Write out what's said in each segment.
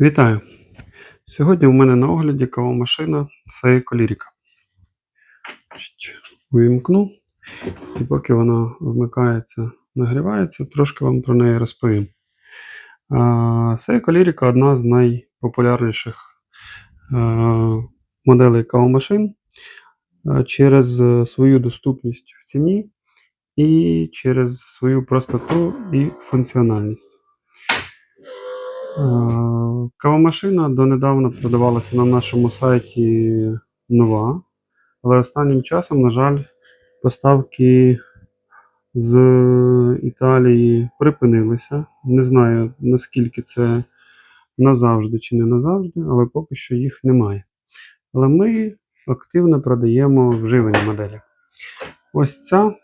Вітаю! Сьогодні у мене на огляді кавомашина Lyrica. Значить, Увімкну, і поки вона вмикається, нагрівається, трошки вам про неї розповім. А, Seiko Lyrica одна з найпопулярніших е, моделей кавомашин е, через свою доступність в ціні і через свою простоту і функціональність. Е, Кавомашина донедавна продавалася на нашому сайті нова, але останнім часом, на жаль, поставки з Італії припинилися. Не знаю, наскільки це назавжди чи не назавжди, але поки що їх немає. Але ми активно продаємо вживані моделі. Ось ця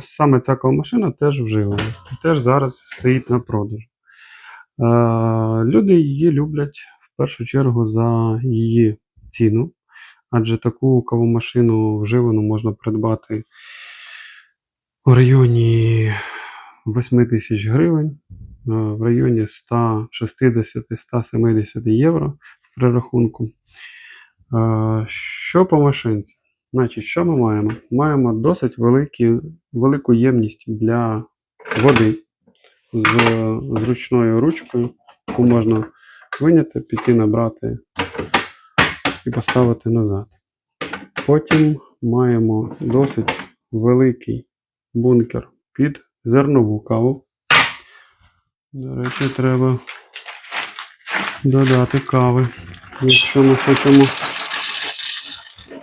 саме ця кавомашина теж вживана теж зараз стоїть на продажу. Е, Люди її люблять в першу чергу за її ціну, адже таку кавомашину вживану можна придбати у районі 8 тисяч гривень, е, в районі 160-170 євро в перерахунку. Е, Що по машинці? Значить, що ми маємо? Маємо досить великі, велику ємність для води з зручною ручкою, яку можна виняти, піти набрати і поставити назад. Потім маємо досить великий бункер під зернову каву. До речі, треба додати кави, якщо ми хочемо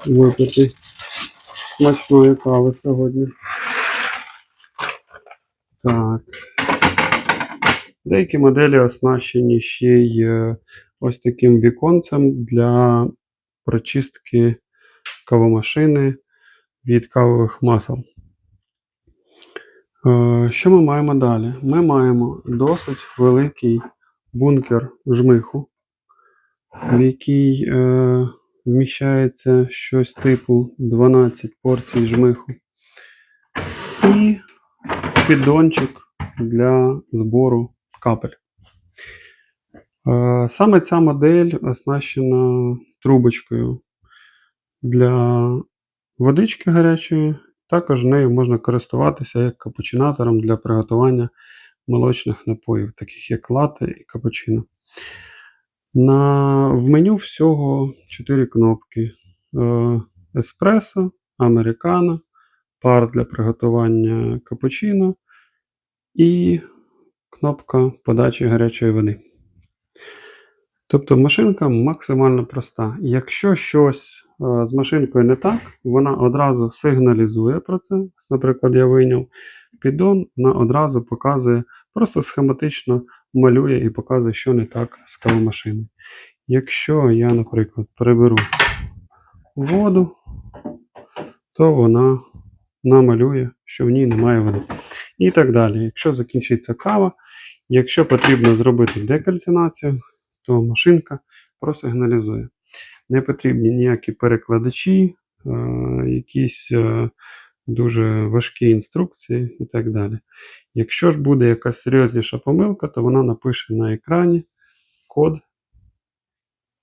випити смачної кави сьогодні. Так. Деякі моделі оснащені ще й е, ось таким віконцем для прочистки кавомашини від кавових масел. Е, Що ми маємо далі? Ми маємо досить великий бункер жмиху, в який е, вміщається щось типу 12 порцій жмиху. І піддончик для збору капель. Е, Саме ця модель оснащена трубочкою для водички гарячої. Також нею можна користуватися як капучинатором для приготування молочних напоїв, таких як латте і капучино. На, в меню всього 4 кнопки: Е, еспресо, американо, пар для приготування капучино і кнопка подачі гарячої води. Тобто машинка максимально проста. Якщо щось е, з машинкою не так, вона одразу сигналізує про це. Наприклад, я вийняв піддон, вона одразу показує, просто схематично малює і показує, що не так з кавомашиною. Якщо я, наприклад, переберу воду, то вона намалює, що в ній немає води. І так далі. Якщо закінчиться кава, якщо потрібно зробити декальцинацію, то машинка просигналізує. Не потрібні ніякі перекладачі, е, якісь е, дуже важкі інструкції і так далі. Якщо ж буде якась серйозніша помилка, то вона напише на екрані код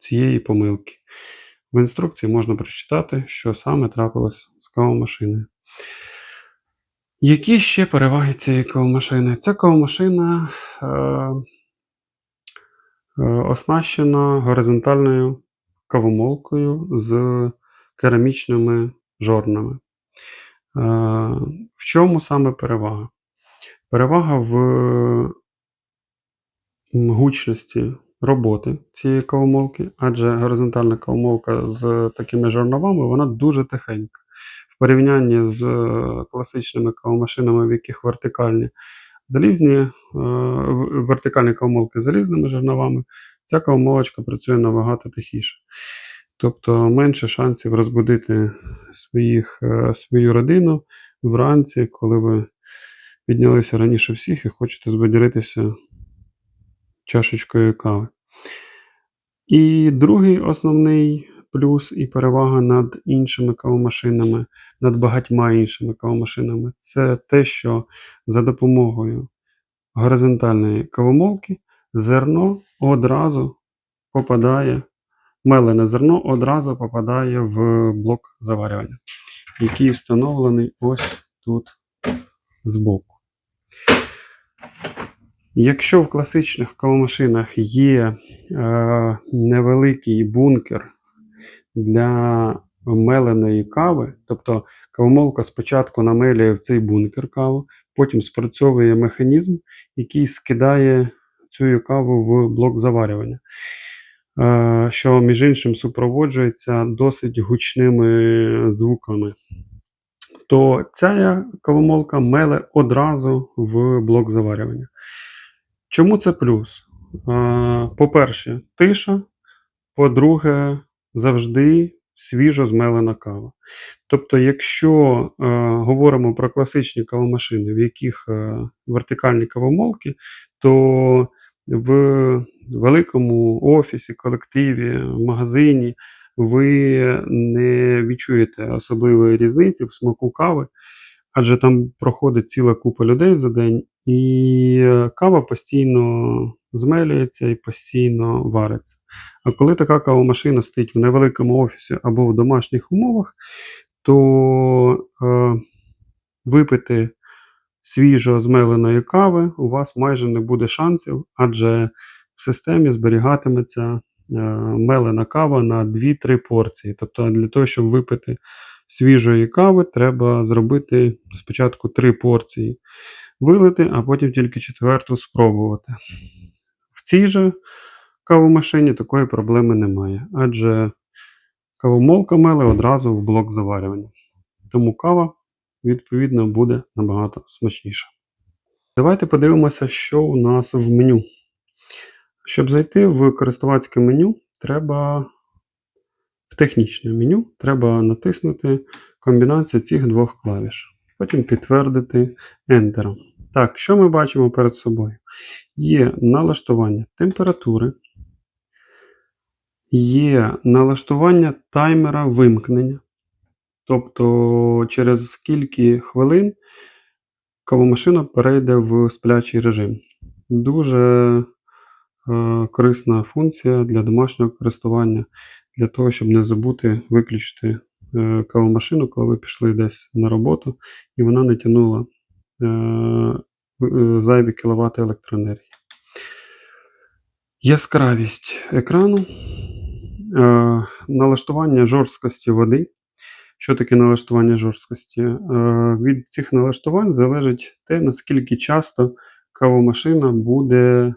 цієї помилки. В інструкції можна прочитати, що саме трапилось з кавомашиною. Які ще переваги цієї кавомашини? Ця кавомашина е, е, оснащена горизонтальною кавомолкою з керамічними жорнами. Е, в чому саме перевага? Перевага в гучності роботи цієї кавомолки, адже горизонтальна кавомолка з такими жорновами вона дуже тихенька. В порівнянні з е, класичними кавомашинами, в яких вертикальні залізні, е, вертикальні кавомолки з залізними жерновами, ця кавомолочка працює набагато тихіше. Тобто менше шансів розбудити своїх, е, свою родину вранці, коли ви піднялися раніше всіх і хочете збадьоритися чашечкою кави. І другий основний плюс і перевага над іншими кавомашинами, над багатьма іншими кавомашинами, це те, що за допомогою горизонтальної кавомолки зерно одразу попадає, мелене зерно одразу попадає в блок заварювання, який встановлений ось тут збоку. Якщо в класичних кавомашинах є е, невеликий бункер для меленої кави, тобто кавомолка спочатку намелює в цей бункер каву, потім спрацьовує механізм, який скидає цю каву в блок заварювання, е, що між іншим супроводжується досить гучними звуками. То ця кавомолка меле одразу в блок заварювання. Чому це плюс? Е, По-перше, тиша. По-друге, завжди свіжо змелена кава. Тобто, якщо е, говоримо про класичні кавомашини, в яких е, вертикальні кавомолки, то в великому офісі, колективі, магазині ви не відчуєте особливої різниці в смаку кави, адже там проходить ціла купа людей за день, і е, кава постійно змелюється і постійно вариться. А коли така кавомашина стоїть в невеликому офісі або в домашніх умовах, то е, випити свіжо змеленої кави у вас майже не буде шансів, адже в системі зберігатиметься е, мелена кава на 2-3 порції. Тобто для того, щоб випити свіжої кави, треба зробити спочатку 3 порції, вилити, а потім тільки четверту спробувати. В цій же кавомашині такої проблеми немає, адже кавомолка меле одразу в блок заварювання. Тому кава, відповідно, буде набагато смачніша. Давайте подивимося, що у нас в меню. Щоб зайти в користувацьке меню, треба в технічне меню треба натиснути комбінацію цих двох клавіш. Потім підтвердити Enter. Так, що ми бачимо перед собою? Є налаштування температури, є налаштування таймера вимкнення. Тобто, через скільки хвилин кавомашина перейде в сплячий режим. Дуже е, корисна функція для домашнього користування, для того, щоб не забути виключити е, кавомашину, коли ви пішли десь на роботу, і вона не тягнула е, зайві кіловати електроенергії. Яскравість екрану, е, налаштування жорсткості води. Що таке налаштування жорсткості? Е, Від цих налаштувань залежить те, наскільки часто кавомашина буде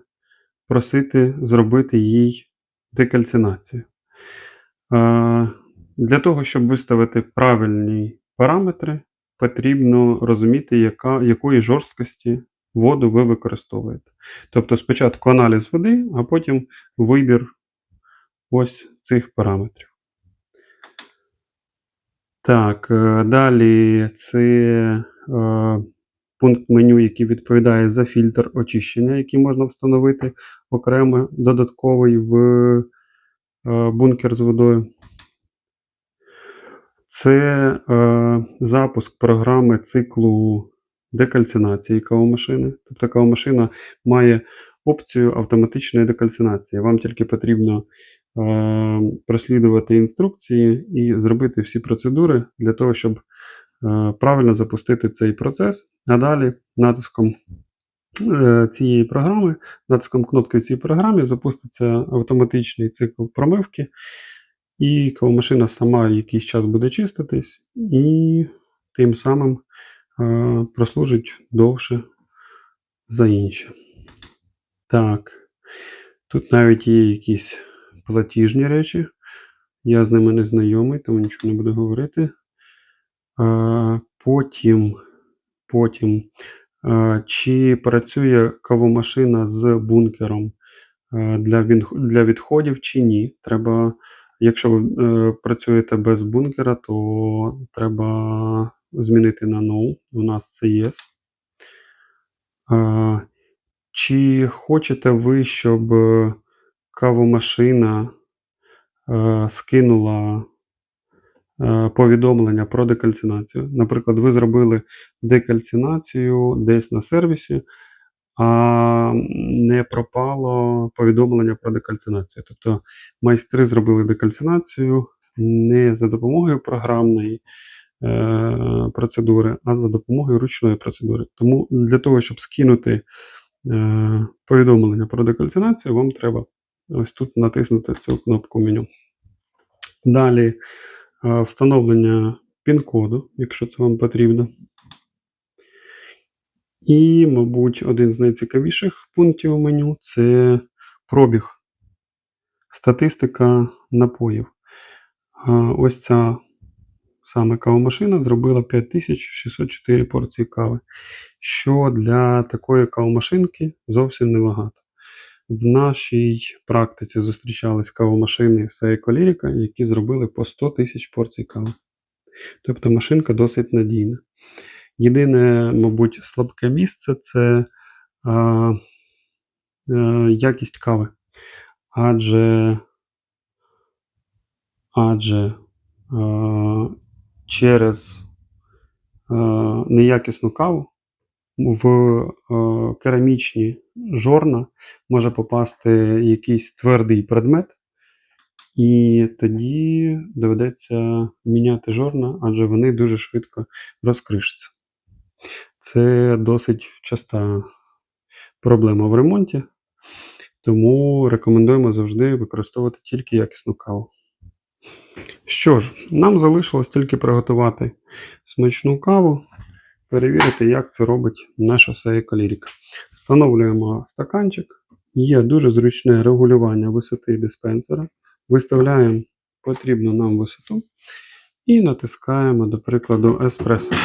просити зробити їй декальцинацію. Е, Для того, щоб виставити правильні параметри, потрібно розуміти, яка, якої жорсткості воду ви використовуєте. Тобто спочатку аналіз води, а потім вибір ось цих параметрів. Так, е, далі це е, пункт меню, який відповідає за фільтр очищення, який можна встановити окремо додатковий в е, бункер з водою. Це е, запуск програми циклу декальцинації кавомашини. Тобто кавомашина має опцію автоматичної декальцинації. Вам тільки потрібно е, прослідувати інструкції і зробити всі процедури для того, щоб е, правильно запустити цей процес. А далі натиском е, цієї програми, натиском кнопки в цій програмі запуститься автоматичний цикл промивки, і кавомашина сама якийсь час буде чиститись, і тим самим е, прослужить довше за інші. Так, тут навіть є якісь платіжні речі. Я з ними не знайомий, тому нічого не буду говорити. Е, Потім, потім е, чи працює кавомашина з бункером для відходів чи ні. Треба, якщо ви е, працюєте без бункера, то треба змінити на No. У нас це. Е, Чи хочете ви, щоб кавомашина е, скинула е, повідомлення про декальцинацію? Наприклад, ви зробили декальцинацію десь на сервісі, не пропало повідомлення про декальцинацію. Тобто майстри зробили декальцинацію не за допомогою програмної е, процедури, а за допомогою ручної процедури. Тому для того, щоб скинути е, повідомлення про декальцинацію, вам треба ось тут натиснути цю кнопку меню. Далі е, встановлення пін-коду, якщо це вам потрібно. І, мабуть, один з найцікавіших пунктів меню це пробіг. Статистика напоїв. Ось ця саме кавомашина зробила 5604 порції кави, що для такої кавомашинки зовсім небагато. В нашій практиці зустрічались кавомашини Сейколіріка, які зробили по 100 тисяч порцій кави. Тобто машинка досить надійна. Єдине, мабуть, слабке місце це а, е, якість кави. Адже, адже а, через а, неякісну каву в а, керамічні жорна може попасти якийсь твердий предмет, і тоді доведеться міняти жорна, адже вони дуже швидко розкришаться. Це досить часта проблема в ремонті, тому рекомендуємо завжди використовувати тільки якісну каву. Що ж, нам залишилось тільки приготувати смачну каву, перевірити, як це робить наша Сейколіріка. Встановлюємо стаканчик. Є дуже зручне регулювання висоти диспенсера. Виставляємо потрібну нам висоту і натискаємо, до прикладу, еспресо.